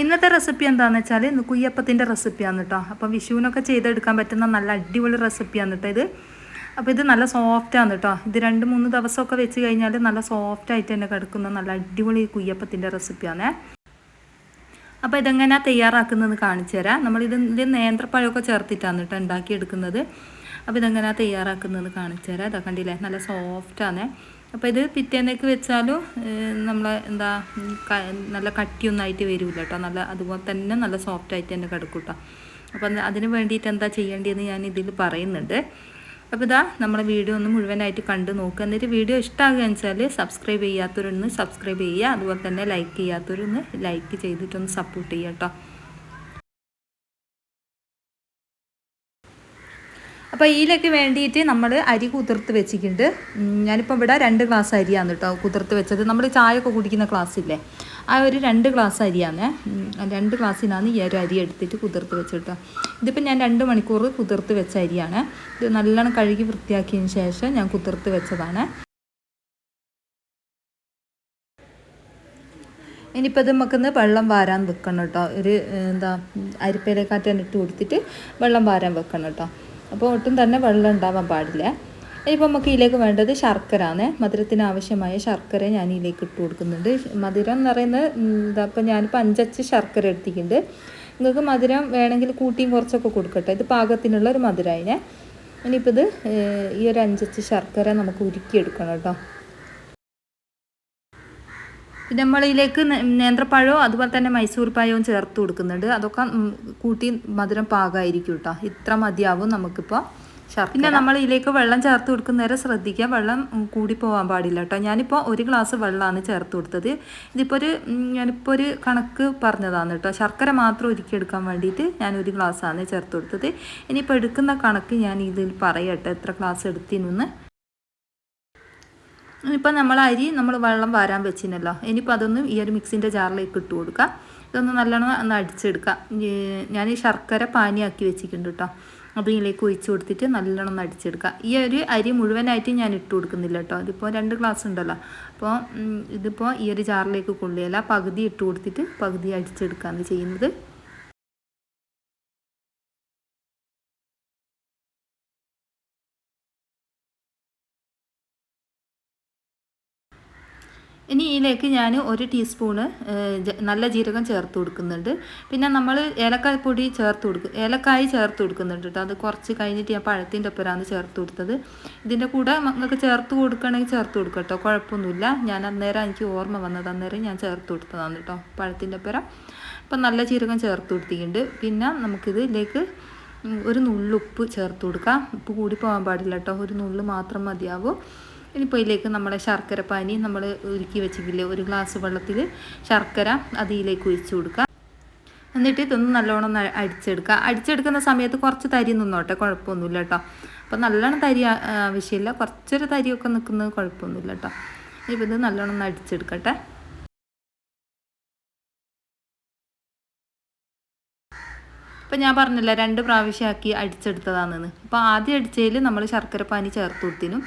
ഇന്നത്തെ റെസിപ്പി എന്താണെന്ന് വെച്ചാൽ ഇന്ന് കുയ്യപ്പത്തിന്റെ റെസിപ്പിയാണ് കേട്ടോ അപ്പം വിഷുവിനൊക്കെ ചെയ്തെടുക്കാൻ പറ്റുന്ന നല്ല അടിപൊളി റെസിപ്പിയാണ് കേട്ടോ ഇത്. അപ്പോൾ ഇത് നല്ല സോഫ്റ്റാണ് കേട്ടോ ഇത് രണ്ട് മൂന്ന് ദിവസമൊക്കെ വെച്ച് കഴിഞ്ഞാൽ നല്ല സോഫ്റ്റ് ആയിട്ട് തന്നെ കിടക്കുന്ന നല്ല അടിപൊളി കുയ്യപ്പത്തിന്റെ റെസിപ്പിയാണ് അപ്പോൾ ഇതെങ്ങനെയാണ് തയ്യാറാക്കുന്നത് കാണിച്ചു തരാം. നമ്മളിത് ഇത് നേന്ത്രപ്പഴമൊക്കെ ചേർത്തിട്ടാണ് കേട്ടോ ഉണ്ടാക്കിയെടുക്കുന്നത്. അപ്പോൾ ഇതെങ്ങനെയാണ് തയ്യാറാക്കുന്നത് കാണിച്ചു തരാം. ഇതാ കണ്ടില്ലേ? നല്ല സോഫ്റ്റാണ് അപ്പോൾ ഇത് പിറ്റേന്നേക്ക് വെച്ചാലും നമ്മൾ എന്താ നല്ല കട്ടിയൊന്നും ആയിട്ട് വരില്ല കേട്ടോ നല്ല അതുപോലെ തന്നെ നല്ല സോഫ്റ്റ് ആയിട്ട് തന്നെ കിടക്കും കേട്ടോ അപ്പം അതിന് വേണ്ടിയിട്ട് എന്താ ചെയ്യേണ്ടതെന്ന് ഞാൻ ഇതിൽ പറയുന്നുണ്ട്. അപ്പോൾ ഇതാ നമ്മളെ വീഡിയോ ഒന്ന് മുഴുവനായിട്ട് കണ്ടു നോക്കുക എന്നിട്ട് വീഡിയോ ഇഷ്ടമാകുക വെച്ചാൽ സബ്സ്ക്രൈബ് ചെയ്യാത്തവരൊന്ന് സബ്സ്ക്രൈബ് ചെയ്യുക. അതുപോലെ തന്നെ ലൈക്ക് ചെയ്യാത്തവരൊന്ന് ലൈക്ക് ചെയ്തിട്ടൊന്ന് സപ്പോർട്ട് ചെയ്യുക കേട്ടോ അപ്പോൾ ഇതിലേക്ക് വേണ്ടിയിട്ട് നമ്മൾ അരി കുതിർത്ത് വെച്ചിട്ടുണ്ട്. ഞാനിപ്പോൾ ഇവിടെ രണ്ട് ഗ്ലാസ് അരിയാണ് കേട്ടോ കുതിർത്ത് വെച്ചത്. നമ്മൾ ചായ ഒക്കെ കുടിക്കുന്ന ക്ലാസ്സില്ലേ? ആ ഒരു രണ്ട് ഗ്ലാസ് അരിയാണ്. രണ്ട് ഗ്ലാസ്സിനാണ് ഈ ഒരു അരി എടുത്തിട്ട് കുതിർത്ത് വെച്ചിട്ട് ഇതിപ്പോൾ ഞാൻ രണ്ട് മണിക്കൂർ കുതിർത്ത് വെച്ച അരിയാണ്. ഇത് നല്ലോണം കഴുകി വൃത്തിയാക്കിയതിന് ശേഷം ഞാൻ കുതിർത്ത് വെച്ചതാണ്. ഇനിയിപ്പോൾ ഇത് നമുക്കൊന്ന് വെള്ളം വാരാൻ വെക്കണം കേട്ടോ. ഒരു എന്താ അരിപ്പേലക്കാറ്റാൻ ഇട്ട് കൊടുത്തിട്ട് വെള്ളം വാരാൻ വെക്കണം കേട്ടോ. അപ്പോൾ ഒട്ടും തന്നെ വെള്ളം ഉണ്ടാവാൻ പാടില്ല. ഇനിയിപ്പോൾ നമുക്ക് ഇതിലേക്ക് വേണ്ടത് ശർക്കര ആണ് മധുരത്തിന് ആവശ്യമായ ശർക്കര ഞാൻ ഇതിലേക്ക് ഇട്ട് കൊടുക്കുന്നുണ്ട്. മധുരം എന്ന് പറയുന്നത് എന്താ ഇപ്പോൾ ഞാനിപ്പോൾ അഞ്ചച്ച് ശർക്കര എടുത്തിട്ടുണ്ട്. നിങ്ങൾക്ക് മധുരം വേണമെങ്കിൽ കൂട്ടിയും കുറച്ചൊക്കെ കൊടുക്കട്ടെ. ഇത് പാകത്തിനുള്ള ഒരു മധുരമായിനെ. ഇനിയിപ്പോൾ ഇത് ഈ ഒരു അഞ്ചച്ച് ശർക്കര നമുക്ക് ഉരുക്കിയെടുക്കണം കേട്ടോ. പിന്നെ നമ്മളിതിലേക്ക് നേന്ത്രപ്പഴവും അതുപോലെ തന്നെ മൈസൂർ പഴവും ചേർത്ത് കൊടുക്കുന്നുണ്ട്. അതൊക്കെ കൂട്ടി മധുരം പാകമായിരിക്കും കേട്ടോ ഇത്ര മതിയാവും നമുക്കിപ്പോൾ പിന്നെ നമ്മൾ ഇതിലേക്ക് വെള്ളം ചേർത്ത് കൊടുക്കുന്നവരെ ശ്രദ്ധിക്കുക. വെള്ളം കൂടി പോകാൻ പാടില്ല കേട്ടോ ഞാനിപ്പോൾ ഒരു ഗ്ലാസ് വെള്ളമാണ് ചേർത്ത് കൊടുത്തത്. ഇതിപ്പോൾ ഒരു ഞാനിപ്പോൾ ഒരു കണക്ക് പറഞ്ഞതാണ് കേട്ടോ ശർക്കര മാത്രം ഒരുക്കി എടുക്കാൻ വേണ്ടിയിട്ട് ഞാൻ ഒരു ഗ്ലാസ്സാണ് ചേർത്ത് കൊടുത്തത്. ഇനിയിപ്പോൾ എടുക്കുന്ന കണക്ക് ഞാൻ ഇതിൽ പറയട്ടെ. എത്ര ഗ്ലാസ് എടുത്തിനൊന്ന്? ഇപ്പം നമ്മൾ അരി നമ്മൾ വെള്ളം വാരാൻ വെച്ചിനല്ലോ. ഇനിയിപ്പോൾ അതൊന്ന് ഈ ഒരു മിക്സിന്റെ ജാറിലേക്ക് ഇട്ട് കൊടുക്കുക. ഇതൊന്ന് നല്ലോണം ഒന്ന് അടിച്ചെടുക്കുക. ഞാൻ ഈ ശർക്കര പാനിയാക്കി വെച്ചിട്ടുണ്ട് കേട്ടോ അപ്പോൾ ഇതിലേക്ക് ഒഴിച്ച് കൊടുത്തിട്ട് നല്ലോണം ഒന്ന് അടിച്ചെടുക്കുക. ഈ ഒരു അരി മുഴുവനായിട്ട് ഞാൻ ഇട്ട് കൊടുക്കുന്നില്ല കേട്ടോ ഇതിപ്പോൾ രണ്ട് ഗ്ലാസ് ഉണ്ടല്ലോ. അപ്പോൾ ഇതിപ്പോൾ ഈ ഒരു ജാറിലേക്ക് കൊള്ളിയല്ല പകുതി ഇട്ട് കൊടുത്തിട്ട് പകുതി അടിച്ചെടുക്കുകയാണ് ചെയ്യുന്നത്. ഇനി ഇതിലേക്ക് ഞാൻ ഒരു ടീസ്പൂണ് നല്ല ജീരകം ചേർത്ത് കൊടുക്കുന്നുണ്ട്. പിന്നെ നമ്മൾ ഏലക്കായ പൊടി ചേർത്ത് കൊടുക്കും ഏലക്കായ ചേർത്ത് കൊടുക്കുന്നുണ്ട് കേട്ടോ. അത് കുറച്ച് കഴിഞ്ഞിട്ട് ഞാൻ പഴത്തിന്റെ ഒപ്പരാണ് ചേർത്ത് കൊടുത്തത്. ഇതിന്റെ കൂടെ നിങ്ങൾക്ക് ചേർത്ത് കൊടുക്കണമെങ്കിൽ ചേർത്ത് കൊടുക്കുക കേട്ടോ. കുഴപ്പമൊന്നുമില്ല. ഞാൻ അന്നേരം എനിക്ക് ഓർമ്മ വന്നത് അന്നേരം ഞാൻ ചേർത്ത് കൊടുത്തതാണ് കേട്ടോ പഴത്തിന്റെ ഒപ്പരം. അപ്പം നല്ല ജീരകം ചേർത്ത് കൊടുത്തിട്ടുണ്ട്. പിന്നെ നമുക്കിത് ഇതിലേക്ക് ഒരു നുള്ളുപ്പ് ചേർത്ത് കൊടുക്കാം. ഉപ്പ് കൂടി പോകാൻ പാടില്ല കേട്ടോ. ഒരു നുള്ളു മാത്രം മതിയാവും. ഇനിയിപ്പോൾ ഇതിലേക്ക് നമ്മുടെ ശർക്കര പാനി നമ്മൾ ഒരുക്കി വെച്ചിട്ടില്ലേ? ഒരു ഗ്ലാസ് വെള്ളത്തിൽ ശർക്കര അതിലേക്ക് ഒഴിച്ചു കൊടുക്കുക. എന്നിട്ട് ഇതൊന്ന് നല്ലോണം അടിച്ചെടുക്കുക. അടിച്ചെടുക്കുന്ന സമയത്ത് കുറച്ച് തരി നിന്നോട്ടെ കുഴപ്പമൊന്നുമില്ല കേട്ടോ. അപ്പോൾ നല്ലോണം തരി ആവശ്യമില്ല. കുറച്ചൊരു തരിയൊക്കെ നിൽക്കുന്നത് കുഴപ്പമൊന്നുമില്ല കേട്ടോ. ഇപ്പോൾ ഇത് നല്ലോണം ഒന്ന് അടിച്ചെടുക്കട്ടെ. ഇപ്പം ഞാൻ പറഞ്ഞില്ല രണ്ട് പ്രാവശ്യമാക്കി അടിച്ചെടുത്തതാണെന്ന്. അപ്പോൾ ആദ്യം അടിച്ചതിൽ നമ്മൾ ശർക്കര പാനി ചേർത്ത് കൊടുത്തിനും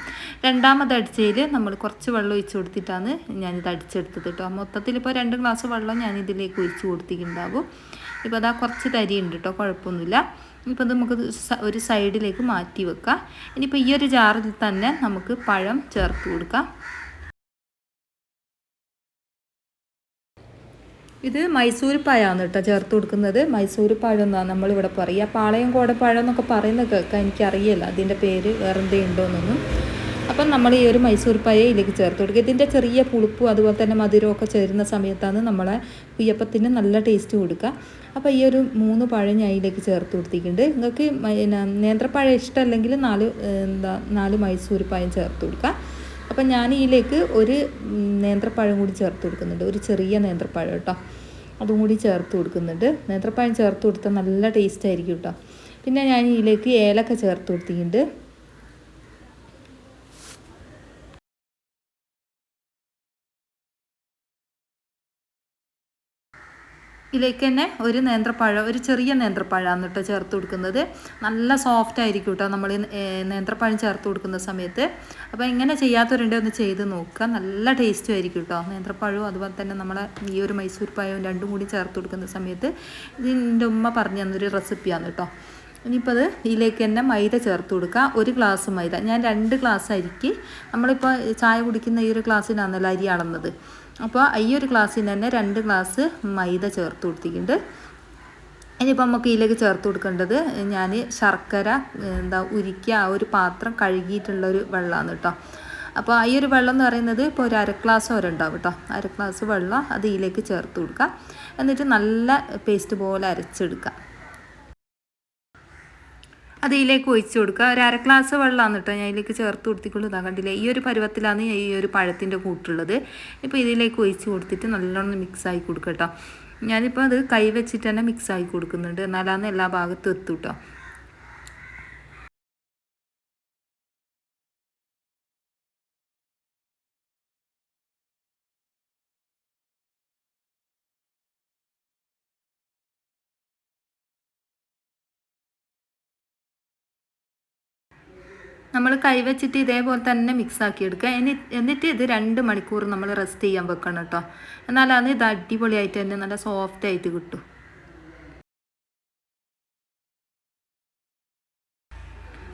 രണ്ടാമത് അടിച്ചതിൽ നമ്മൾ കുറച്ച് വെള്ളം ഒഴിച്ച് കൊടുത്തിട്ടാണ് ഞാനിത് അടിച്ചെടുത്തത് കേട്ടോ. മൊത്തത്തിൽ ഇപ്പോൾ രണ്ട് ഗ്ലാസ് വെള്ളം ഞാൻ ഇതിലേക്ക് ഒഴിച്ച് കൊടുത്തിട്ടുണ്ടാവും ഇപ്പോൾ അതാ കുറച്ച് തരി ഉണ്ട് കേട്ടോ കുഴപ്പമൊന്നുമില്ല. ഇപ്പോൾ നമുക്ക് ഒരു സൈഡിലേക്ക് മാറ്റി വെക്കാം. ഇനിയിപ്പോൾ ഈ ഒരു ജാറിൽ തന്നെ നമുക്ക് പഴം ചേർത്ത് കൊടുക്കാം. ഇത് മൈസൂർ പഴമാണ് കേട്ടോ ചേർത്ത് കൊടുക്കുന്നത്. മൈസൂർ പഴം എന്നാണ് നമ്മളിവിടെ പറയുക. പാളയം കോടപ്പഴം എന്നൊക്കെ പറയുന്ന കേൾക്കാൻ എനിക്കറിയില്ല. അതിന്റെ പേര് വേറെ എന്തെങ്കിലും ഉണ്ടോയെന്നൊന്നും അപ്പം നമ്മൾ ഈ ഒരു മൈസൂർ പഴം ഇതിലേക്ക് ചേർത്ത് കൊടുക്കുക. ഇതിന്റെ ചെറിയ പുളിപ്പും അതുപോലെ തന്നെ മധുരമൊക്കെ ചേരുന്ന സമയത്താണ് നമ്മളെ കുയ്യപ്പത്തിന് നല്ല ടേസ്റ്റ് കൊടുക്കുക. അപ്പോൾ ഈ ഒരു മൂന്ന് പഴം ഞാൻ ഇതിലേക്ക് ചേർത്ത് കൊടുത്തിട്ടുണ്ട്. നിങ്ങൾക്ക് നേന്ത്രപ്പഴം ഇഷ്ടമല്ലെങ്കിൽ നാല് എന്താ നാല് മൈസൂർ പഴം ചേർത്ത് കൊടുക്കുക. അപ്പം ഞാൻ ഇതിലേക്ക് ഒരു നേന്ത്രപ്പഴം കൂടി ചേർത്ത് കൊടുക്കുന്നുണ്ട്. ഒരു ചെറിയ നേന്ത്രപ്പഴം കേട്ടോ. അതും കൂടി ചേർത്ത് കൊടുക്കുന്നുണ്ട്. നേന്ത്രപ്പഴം ചേർത്ത് കൊടുത്താൽ നല്ല ടേസ്റ്റ് ആയിരിക്കും കേട്ടോ. പിന്നെ ഞാൻ ഇതിലേക്ക് ഏലക്ക ചേർത്ത് കൊടുത്തിട്ടുണ്ട്. ഇതിലേക്ക് തന്നെ ഒരു നേന്ത്രപ്പഴം ഒരു ചെറിയ നേന്ത്രപ്പഴമാണ് കേട്ടോ ചേർത്ത് കൊടുക്കുന്നത്. നല്ല സോഫ്റ്റ് ആയിരിക്കും കേട്ടോ നമ്മൾ നേന്ത്രപ്പഴം ചേർത്ത് കൊടുക്കുന്ന സമയത്ത്. അപ്പോൾ ഇങ്ങനെ ചെയ്യാത്തവരുണ്ടോ ഒന്ന് ചെയ്ത് നോക്കുക. നല്ല ടേസ്റ്റും ആയിരിക്കും കേട്ടോ നേന്ത്രപ്പഴവും അതുപോലെ തന്നെ നമ്മളെ ഈ ഒരു മൈസൂർ പായവും രണ്ടും കൂടി ചേർത്ത് കൊടുക്കുന്ന സമയത്ത് ഇതിന്റെ ഉമ്മ പറഞ്ഞു തന്നൊരു റെസിപ്പിയാണ് കേട്ടോ. ഇനിയിപ്പോൾ അത് ഇതിലേക്ക് തന്നെ മൈദ ചേർത്ത് കൊടുക്കുക. ഒരു ഗ്ലാസ് മൈദ. ഞാൻ രണ്ട് ഗ്ലാസ് അരിക്ക്. നമ്മളിപ്പോൾ ചായ കുടിക്കുന്ന ഈ ഒരു ഗ്ലാസ്സിനാണല്ലോ അരി അളന്നത്. അപ്പോൾ ഈ ഒരു ഗ്ലാസ്സിന് തന്നെ രണ്ട് ഗ്ലാസ് മൈദ ചേർത്ത് കൊടുത്തിട്ടുണ്ട്. ഇനിയിപ്പോൾ നമുക്ക് ഇതിലേക്ക് ചേർത്ത് കൊടുക്കേണ്ടത് ഞാൻ ശർക്കര എന്താ ഉരുക്കിയ ആ ഒരു പാത്രം കഴുകിയിട്ടുള്ള ഒരു വെള്ളമാണ് കേട്ടോ. അപ്പോൾ ഈ ഒരു വെള്ളം എന്ന് പറയുന്നത് ഇപ്പോൾ ഒരു അര ഗ്ലാസ് വരെ ഉണ്ടാവും കേട്ടോ. അര ഗ്ലാസ് വെള്ളം അത് ഇതിലേക്ക് ചേർത്ത് കൊടുക്കുക. എന്നിട്ട് നല്ല പേസ്റ്റ് പോലെ അരച്ചെടുക്കുക. അത് ഒഴിച്ചു കൊടുക്കുക. ഒരു അര ഗ്ലാസ് വെള്ളമാണ് കേട്ടോ ഞാൻ ഇതിലേക്ക് ചേർത്ത് കൊടുത്തിട്ടുള്ളൂ ഇതാ കണ്ടില്ലേ? ഈ ഒരു പരുവത്തിലാണ് ഈ ഒരു പഴത്തിന്റെ കൂട്ടുള്ളത്. ഇപ്പോൾ ഇതിലേക്ക് ഒഴിച്ച് കൊടുത്തിട്ട് നല്ലോണം മിക്സ് ആക്കി കൊടുക്കുക ഞാനിപ്പോൾ അത് കൈ വെച്ചിട്ട് തന്നെ മിക്സ് ആക്കി കൊടുക്കുന്നുണ്ട്. എന്നാലാണ് എല്ലാ ഭാഗത്തും എത്തും കേട്ടോ. നമ്മൾ കൈവച്ചിട്ട് ഇതേപോലെ തന്നെ മിക്സ് ആക്കി എടുക്കുക ഇനി എന്നിട്ട് ഇത് രണ്ട് മണിക്കൂർ നമ്മൾ റെസ്റ്റ് ചെയ്യാൻ വെക്കണം കേട്ടോ എന്നാലാണ് ഇത് അടിപൊളിയായിട്ട് തന്നെ നല്ല സോഫ്റ്റ് ആയിട്ട് കിട്ടും.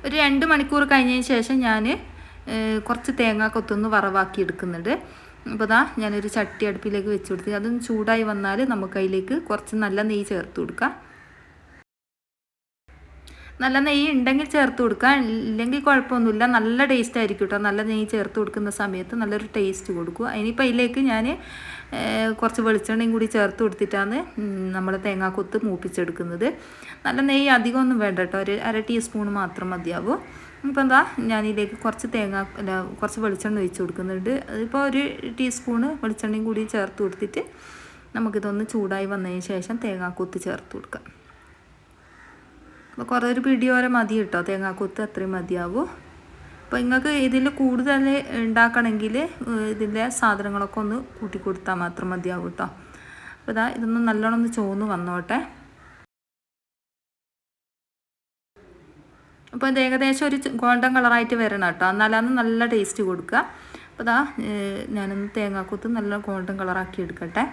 ഒരു രണ്ട് മണിക്കൂർ കഴിഞ്ഞതിന് ശേഷം ഞാൻ കുറച്ച് തേങ്ങ കൊത്തൊന്ന് വറവാക്കി എടുക്കുന്നുണ്ട്. അപ്പോൾ ഇതാ ഞാനൊരു ചട്ടി അടുപ്പിലേക്ക് വെച്ച് കൊടുത്ത് അതൊന്ന് ചൂടായി വന്നാൽ നമുക്ക് അതിലേക്ക് കുറച്ച് നല്ല നെയ്യ് ചേർത്ത് കൊടുക്കാം. നല്ല നെയ്യ് ഉണ്ടെങ്കിൽ ചേർത്ത് കൊടുക്കുക. ഇല്ലെങ്കിൽ കുഴപ്പമൊന്നുമില്ല. നല്ല ടേസ്റ്റ് ആയിരിക്കും കേട്ടോ നല്ല നെയ്യ് ചേർത്ത് കൊടുക്കുന്ന സമയത്ത് നല്ലൊരു ടേസ്റ്റ് കൊടുക്കുക. ഇനിയിപ്പോൾ അതിലേക്ക് ഞാൻ കുറച്ച് വെളിച്ചെണ്ണയും കൂടി ചേർത്ത് കൊടുത്തിട്ടാണ് നമ്മൾ തേങ്ങാക്കൊത്ത് മൂപ്പിച്ചെടുക്കുന്നത്. നല്ല നെയ്യ് അധികമൊന്നും വേണ്ട കേട്ടോ ഒരു അര ടീസ്പൂൺ മാത്രം മതിയാവും. ഇപ്പോൾ എന്താ ഞാനിതിലേക്ക് കുറച്ച് തേങ്ങ കുറച്ച് വെളിച്ചെണ്ണ ഒഴിച്ച് കൊടുക്കുന്നുണ്ട്. അതിപ്പോൾ ഒരു ടീസ്പൂണ് വെളിച്ചെണ്ണയും കൂടി ചേർത്ത് കൊടുത്തിട്ട് നമുക്കിതൊന്ന് ചൂടായി വന്നതിന് ശേഷം തേങ്ങാക്കൊത്ത് ചേർത്ത് കൊടുക്കാം. അപ്പോൾ കുറേ ഒരു പിടിയോരെ മതി കേട്ടോ തേങ്ങാക്കൊത്ത് അത്രയും മതിയാവും. അപ്പോൾ നിങ്ങൾക്ക് ഇതിൽ കൂടുതൽ ഉണ്ടാക്കണമെങ്കിൽ ഇതിന്റെ സാധനങ്ങളൊക്കെ ഒന്ന് കൂട്ടി കൊടുത്താൽ മാത്രം മതിയാവും കേട്ടോ അപ്പോൾ ഇതാ ഇതൊന്ന് നല്ലോണം ഒന്ന് ചോന്ന് വന്നോട്ടെ. അപ്പോൾ ഇത് ഏകദേശം ഒരു ഗോൾഡൻ കളറായിട്ട് വരണം കേട്ടോ എന്നാലാണ് നല്ല ടേസ്റ്റ് കൊടുക്കുക അപ്പോൾ ഇതാ ഞാനൊന്ന് തേങ്ങാക്കൊത്ത് നല്ല ഗോൾഡൻ കളറാക്കി എടുക്കട്ടെ.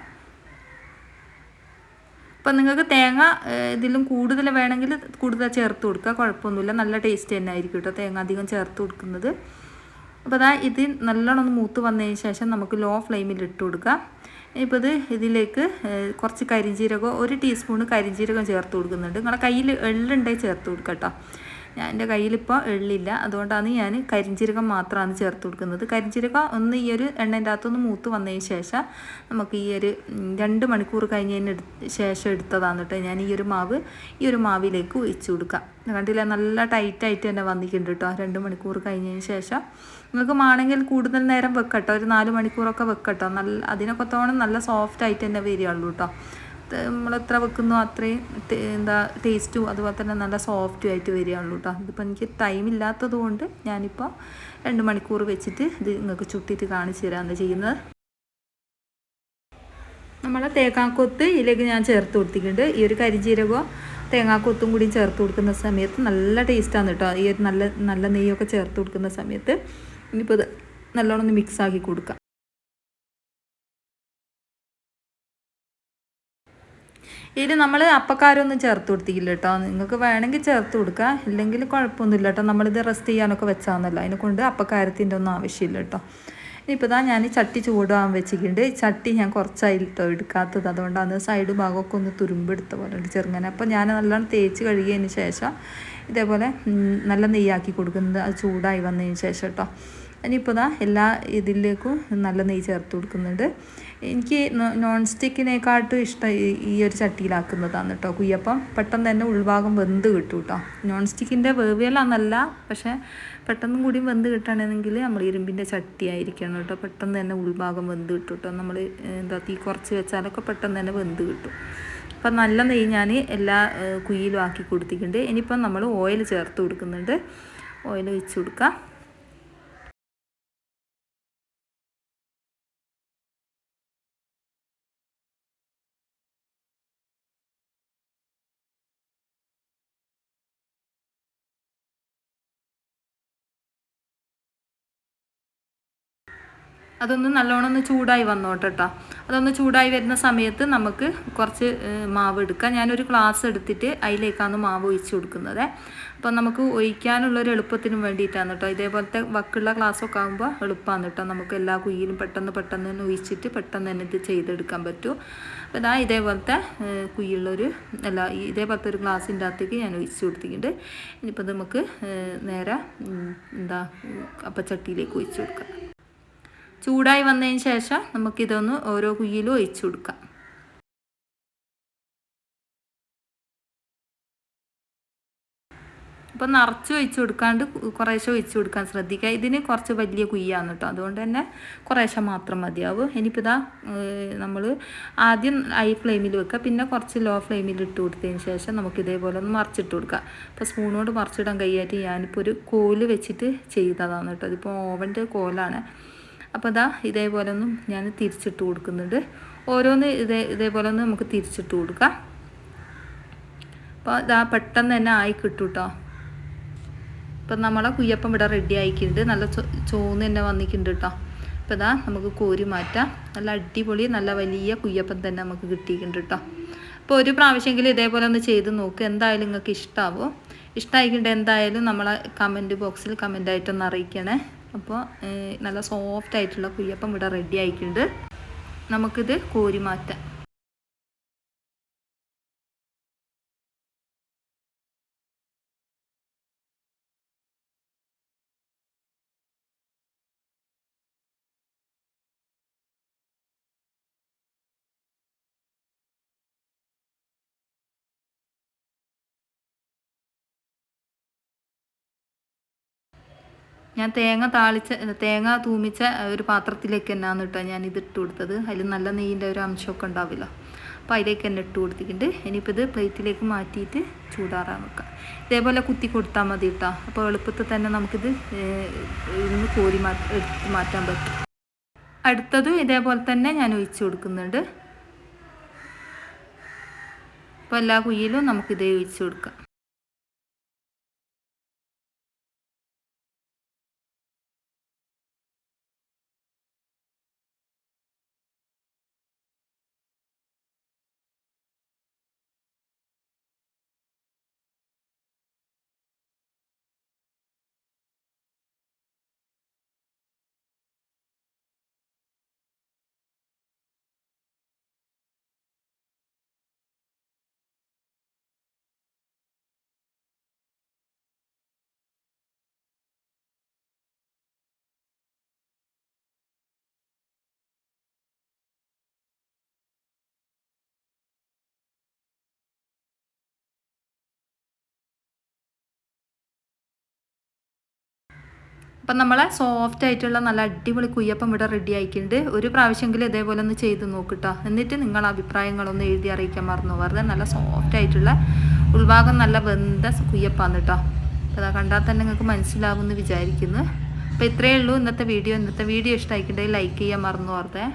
അപ്പം നിങ്ങൾക്ക് തേങ്ങ ഇതിലും കൂടുതൽ വേണമെങ്കിൽ കൂടുതൽ ചേർത്ത് കൊടുക്കുക. കുഴപ്പമൊന്നുമില്ല. നല്ല ടേസ്റ്റ് തന്നെ ആയിരിക്കും കേട്ടോ തേങ്ങ അധികം ചേർത്ത് കൊടുക്കുന്നത്. അപ്പോൾ അതാ ഇത് നല്ലോണം ഒന്ന് മൂത്ത് വന്നതിന് ശേഷം നമുക്ക് ലോ ഫ്ലെയിമിൽ ഇട്ട് കൊടുക്കാം. ഇപ്പോൾ ഇത് ഇതിലേക്ക് കുറച്ച് കരിഞ്ചീരകം ഒരു ടീസ്പൂൺ കരിഞ്ചീരകം ചേർത്ത് കൊടുക്കുന്നുണ്ട്. നിങ്ങളുടെ കയ്യിൽ എള്ളുണ്ടെങ്കിൽ ചേർത്ത് കൊടുക്കാം കേട്ടോ ഞാൻ എന്റെ കയ്യിലിപ്പോൾ എള്ളില്ല. അതുകൊണ്ടാണ് ഞാൻ കരിഞ്ചീരകം മാത്രമാണ് ചേർത്ത് കൊടുക്കുന്നത്. കരിഞ്ചീരകം ഒന്ന് ഈ ഒരു എണ്ണേന്റെ അകത്തൊന്ന് മൂത്ത് വന്നതിന് ശേഷം നമുക്ക് ഈ ഒരു രണ്ട് മണിക്കൂർ കഴിഞ്ഞതിന് ശേഷം എടുത്തതാണ് കേട്ടോ. ഞാൻ ഈ ഒരു മാവ് ഈ ഒരു മാവിലേക്ക് ഒഴിച്ചു കൊടുക്കാം കണ്ടില്ല? നല്ല ടൈറ്റായിട്ട് തന്നെ വന്നിട്ടുണ്ട് കേട്ടോ. രണ്ട് മണിക്കൂർ കഴിഞ്ഞതിന് ശേഷം നിങ്ങൾക്ക് മാണെങ്കിൽ കൂടുതൽ നേരം വെക്കട്ടോ. ഒരു നാല് മണിക്കൂറൊക്കെ വെക്കട്ടോ. നല്ല അതിനൊക്കെ നല്ല സോഫ്റ്റ് ആയിട്ട് തന്നെ വരികയുള്ളൂ കേട്ടോ. നമ്മൾ വെക്കുന്നോ അത്രയും എന്താ ടേസ്റ്റും അതുപോലെ തന്നെ നല്ല സോഫ്റ്റും ആയിട്ട് വരികയുള്ളൂ കേട്ടോ ഇതിപ്പോൾ എനിക്ക് ടൈം ഇല്ലാത്തത് കൊണ്ട് ഞാനിപ്പോൾ രണ്ട് മണിക്കൂർ വെച്ചിട്ട് ഇത് നിങ്ങൾക്ക് ചുട്ടിട്ട് കാണിച്ചു തരാമെന്ന് ചെയ്യുന്നത്. നമ്മളെ തേങ്ങാക്കൊത്ത് ഇതിലേക്ക് ഞാൻ ചേർത്ത് കൊടുത്തിട്ടുണ്ട്. ഈ ഒരു കരിജീരകവും തേങ്ങാക്കൊത്തും കൂടി ചേർത്ത് കൊടുക്കുന്ന സമയത്ത് നല്ല ടേസ്റ്റാണ് കേട്ടോ ഈ ഒരു നല്ല നല്ല നെയ്യൊക്കെ ചേർത്ത് കൊടുക്കുന്ന സമയത്ത് ഇനിയിപ്പോൾ ഇത് നല്ലോണം ഒന്ന് മിക്സ് ആക്കി കൊടുക്കാം. ഇതിൽ നമ്മൾ അപ്പക്കാരൊന്നും ചേർത്ത് കൊടുത്തില്ല കേട്ടോ. നിങ്ങൾക്ക് വേണമെങ്കിൽ ചേർത്ത് കൊടുക്കുക ഇല്ലെങ്കിൽ കുഴപ്പമൊന്നുമില്ല കേട്ടോ. നമ്മളിത് റെസ്റ്റ് ചെയ്യാനൊക്കെ വെച്ചാന്നല്ല. അതിനെ കൊണ്ട് അപ്പക്കാരത്തിന്റെ ഒന്നും ആവശ്യമില്ല കേട്ടോ. ഇനിയിപ്പോൾ ഇതാ ഞാൻ ചട്ടി ചൂടാൻ വെച്ചിട്ടുണ്ട്. ചട്ടി ഞാൻ കുറച്ചായിട്ടോ എടുക്കാത്തത്. അതുകൊണ്ടാണ് സൈഡ് ഭാഗമൊക്കെ ഒന്ന് തുരുമ്പെടുത്ത പോലെ ഉണ്ട് ചെറുങ്ങനെ. അപ്പോൾ ഞാൻ നല്ലോണം തേച്ച് കഴുകിയതിന് ശേഷം ഇതേപോലെ നല്ല നെയ്യാക്കി കൊടുക്കുന്നത്. അത് ചൂടായി വന്നതിന് ശേഷം കേട്ടോ ഇനിയിപ്പോൾ ഇതാ എല്ലാ ഇതിലേക്കും നല്ല നെയ്യ് ചേർത്ത് കൊടുക്കുന്നുണ്ട്. എനിക്ക് നോൺ സ്റ്റിക്കിനെക്കാട്ടും ഇഷ്ടം ഈ ഒരു ചട്ടിയിലാക്കുന്നതാണ് കേട്ടോ. കുയ്യപ്പം പെട്ടെന്ന് തന്നെ ഉൾഭാഗം വെന്ത് കിട്ടും കേട്ടോ. നോൺ സ്റ്റിക്കിന്റെ വേവിയലാന്നല്ല പക്ഷേ പെട്ടെന്ന് കൂടി വെന്ത് കിട്ടണമെങ്കിൽ നമ്മൾ ഇരുമ്പിന്റെ ചട്ടി ആയിരിക്കണം കേട്ടോ. പെട്ടെന്ന് തന്നെ ഉൾഭാഗം വെന്ത് കിട്ടും കേട്ടോ. നമ്മൾ എന്താ തീ കുറച്ച് വെച്ചാലൊക്കെ പെട്ടെന്ന് തന്നെ വെന്ത് കിട്ടും. അപ്പം നല്ല നെയ്യ് ഞാൻ എല്ലാ കുയ്യിലും ആക്കി കൊടുത്തിട്ടുണ്ട്. ഇനിയിപ്പം നമ്മൾ ഓയിൽ ചേർത്ത് കൊടുക്കുന്നുണ്ട്. ഓയിൽ വെച്ച് കൊടുക്കാം. അതൊന്ന് നല്ലോണം ഒന്ന് ചൂടായി വന്നോട്ടെ കേട്ടോ അതൊന്ന് ചൂടായി വരുന്ന സമയത്ത് നമുക്ക് കുറച്ച് മാവ് എടുക്കാം. ഞാനൊരു ഗ്ലാസ് എടുത്തിട്ട് അതിലേക്കാണ് മാവ് ഒഴിച്ച് കൊടുക്കുന്നത്. അപ്പം നമുക്ക് ഒഴിക്കാനുള്ളൊരു എളുപ്പത്തിനും വേണ്ടിയിട്ടാണ് കേട്ടോ ഇതേപോലത്തെ വക്കുള്ള ഗ്ലാസ്സൊക്കെ ആകുമ്പോൾ എളുപ്പമാണ് കേട്ടോ നമുക്ക് എല്ലാ കുയിലും പെട്ടെന്ന് പെട്ടെന്ന് തന്നെ ഒഴിച്ചിട്ട് പെട്ടെന്ന് തന്നെ ഇത് ചെയ്തെടുക്കാൻ പറ്റും. അപ്പോൾ ഇതാ ഇതേപോലത്തെ കുയിലുള്ളൊരു അല്ല ഇതേപോലത്തെ ഒരു ഗ്ലാസിന്റെ അകത്തേക്ക് ഞാൻ ഒഴിച്ച് കൊടുത്തിട്ടുണ്ട്. ഇനിയിപ്പോൾ നമുക്ക് നേരെ എന്താ അപ്പച്ചട്ടിയിലേക്ക് ഒഴിച്ച് കൊടുക്കാം. ചൂടായി വന്നതിന് ശേഷം നമുക്കിതൊന്ന് ഓരോ കുയ്യിലും ഒഴിച്ചു കൊടുക്കാം. അപ്പോൾ നിറച്ച് ഒഴിച്ചു കൊടുക്കാണ്ട് കുറേശ്ശെ ഒഴിച്ചു കൊടുക്കാൻ ശ്രദ്ധിക്കുക. ഇതിന് കുറച്ച് വലിയ കുയ്യാണ് കേട്ടോ. അതുകൊണ്ട് തന്നെ കുറേശ്ശെ മാത്രം മതിയാവും. ഇനിയിപ്പോൾ ഇതാ നമ്മൾ ആദ്യം ഹൈ ഫ്ലെയിമിൽ വെക്കുക. പിന്നെ കുറച്ച് ലോ ഫ്ലെയിമിൽ ഇട്ട് കൊടുത്തതിന് ശേഷം നമുക്ക് ഇതേപോലെ ഒന്ന് മറിച്ചിട്ട് കൊടുക്കുക. അപ്പോൾ സ്പൂണോട് മറിച്ചിടാൻ കഴിയായിട്ട് ഞാനിപ്പോൾ ഒരു കോൽ വെച്ചിട്ട് ചെയ്തതാണ് കേട്ടോ. ഇതിപ്പോൾ ഓവന്റെ കോലാണ്. അപ്പോൾ ഇതാ ഇതേപോലെ ഒന്നും ഞാൻ തിരിച്ചിട്ട് കൊടുക്കുന്നുണ്ട്. ഓരോന്ന് ഇതേ ഇതേപോലെ ഒന്ന് നമുക്ക് തിരിച്ചിട്ട് കൊടുക്കാം. അപ്പോൾ ഇതാ പെട്ടെന്ന് തന്നെ ആയി കിട്ടും കേട്ടോ ഇപ്പം നമ്മളെ കുയ്യപ്പം ഇവിടെ റെഡി ആയിക്കുന്നുണ്ട് നല്ല ചോന്ന് തന്നെ വന്നിട്ടുണ്ട് കേട്ടോ അപ്പോൾ ഇതാ നമുക്ക് കോരി മാറ്റാം. നല്ല അടിപൊളി നല്ല വലിയ കുയ്യപ്പം തന്നെ നമുക്ക് കിട്ടിയിട്ടുണ്ട് കേട്ടോ അപ്പോൾ ഒരു പ്രാവശ്യമെങ്കിലും ഇതേപോലെ ഒന്ന് ചെയ്ത് നോക്ക്. എന്തായാലും നിങ്ങൾക്ക് ഇഷ്ടമാവും ഇഷ്ടമായിക്കൊണ്ട് എന്തായാലും നമ്മളെ കമന്റ് ബോക്സിൽ കമന്റ് ആയിട്ടൊന്ന് അറിയിക്കണേ. അപ്പോൾ നല്ല സോഫ്റ്റ് ആയിട്ടുള്ള കുയ്യപ്പം ഇവിടെ റെഡി ആയിട്ടുണ്ട്. നമുക്കിത് കോരി മാറ്റാം ഞാൻ തേങ്ങ താളിച്ച തേങ്ങ തൂമിച്ച ഒരു പാത്രത്തിലേക്ക് തന്നെയാണ് കേട്ടോ ഞാൻ ഇത് ഇട്ട് കൊടുത്തത്. അതിൽ നല്ല നെയ്യിന്റെ ഒരു അംശമൊക്കെ ഉണ്ടാവില്ല. അപ്പോൾ അതിലേക്ക് തന്നെ ഇട്ട് കൊടുത്തിട്ടുണ്ട്. ഇനിയിപ്പോൾ ഇത് പ്ലേറ്റിലേക്ക് മാറ്റിയിട്ട് ചൂടാറാൻ വെക്കാം. ഇതേപോലെ കുത്തി കൊടുത്താൽ മതി കേട്ടോ. അപ്പോൾ എളുപ്പത്തിൽ തന്നെ നമുക്കിത് ഇന്ന് കോരി മാറ്റി എടുത്ത് മാറ്റാൻ പറ്റും. അടുത്തതും ഇതേപോലെ തന്നെ ഞാൻ ഒഴിച്ച് കൊടുക്കുന്നുണ്ട്. അപ്പോൾ എല്ലാ കുയ്യിലും നമുക്കിതേ ഒഴിച്ച് കൊടുക്കാം. അപ്പം നമ്മൾ സോഫ്റ്റ് ആയിട്ടുള്ള നല്ല അടിപൊളി കുയ്യപ്പം ഇവിടെ റെഡി ആയിട്ടുണ്ട്. ഒരു പ്രാവശ്യമെങ്കിലും ഇതേപോലെ ഒന്ന് ചെയ്ത് നോക്കിട്ടോ എന്നിട്ട് നിങ്ങൾ അഭിപ്രായങ്ങളൊന്ന് എഴുതി അറിയിക്കാൻ മറന്നു വെറുതെ നല്ല സോഫ്റ്റ് ആയിട്ടുള്ള ഉൾഭാഗം നല്ല വെന്ത കുയ്യപ്പാന്ന് കേട്ടോ അപ്പോൾ അതാ കണ്ടാൽ തന്നെ നിങ്ങൾക്ക് മനസ്സിലാവുമെന്ന് വിചാരിക്കുന്നു. അപ്പോൾ ഇത്രയേ ഉള്ളൂ ഇന്നത്തെ വീഡിയോ. ഇന്നത്തെ വീഡിയോ ഇഷ്ടമായിട്ടുണ്ടെങ്കിൽ ലൈക്ക് ചെയ്യാൻ മറന്നു വെറുതെ